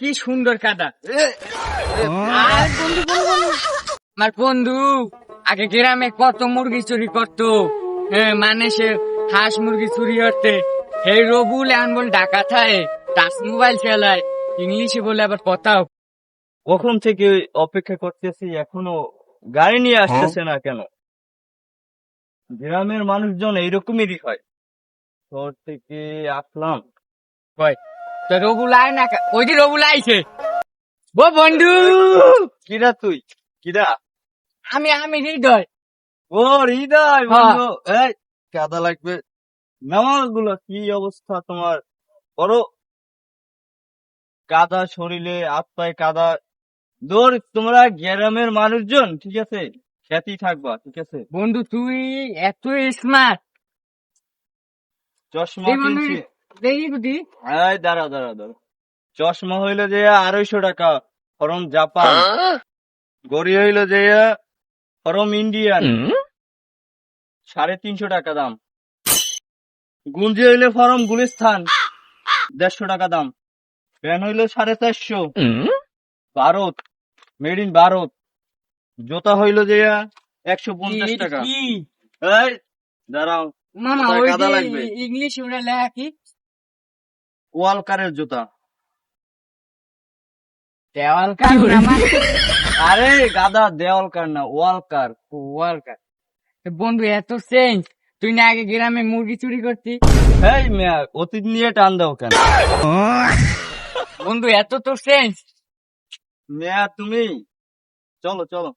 কি সুন্দর কাদা। আর বন্ধু বন্ধু, বন্ধু। আমার বন্ধু আগে গ্রামে কত মুরগি চুরি করতো? হ্যাঁ, মানে সে হাঁস মুরগি চুরি করতে। হে রবুল এখন বল ঢাকা থায় টাচ মোবাইল চালায় ইংলিশে বলে আবার কথাও কখন থেকে অপেক্ষা করতেছি এখনও গাড়ি নিয়ে আসতেছে না কেন? গ্রামের মানুষজন এইরকমেরই হয়। শহর থেকে আসলাম। কয়? তো রবুল আয় না কা- ওই যে রবুল ও বন্ধু! কিরা তুই? কিরা? আমি আমি হৃদয়। ও হৃদয় বন্ধু। এই কাদা লাগবে। নামাজগুলো কি অবস্থা তোমার? কাদা শরীরে আত্মায় কাদা। দৌড় তোমরা গ্রামের মানুষজন ঠিক আছে? খ্যাতি থাকবা ঠিক আছে? বন্ধু তুই এত স্মার্ট চশমা দেখি এই চশমা হইল যে আড়াইশো টাকা ফরম জাপান গড়ি হইল যে ফরম ইন্ডিয়ান সাড়ে তিনশো টাকা দাম। গুঞ্জি হইলে ফরম গুলিস্তান। দেড়শো টাকা দাম। প্যান হইল সাড়ে চারশো। ভারত। Made in Bharat. জোতা হইল যে একশো পঞ্চাশ টাকা। দাঁড়াও। ওই যে ইংলিশ ওরা লেখা কি? ওয়ালকারের জুতা। দেওয়াল কার নামা আরে গাদা দেওয়ালকার না ওয়ালকার। ওয়ালকার। বন্ধু এত চেঞ্জ তুই না আগে গ্রামে মুরগি চুরি করতি? এই মেয়া অতীত নিয়ে টান দাও কেন? বন্ধু এত তো চেঞ্জ মেয়া তুমি? চলো চলো।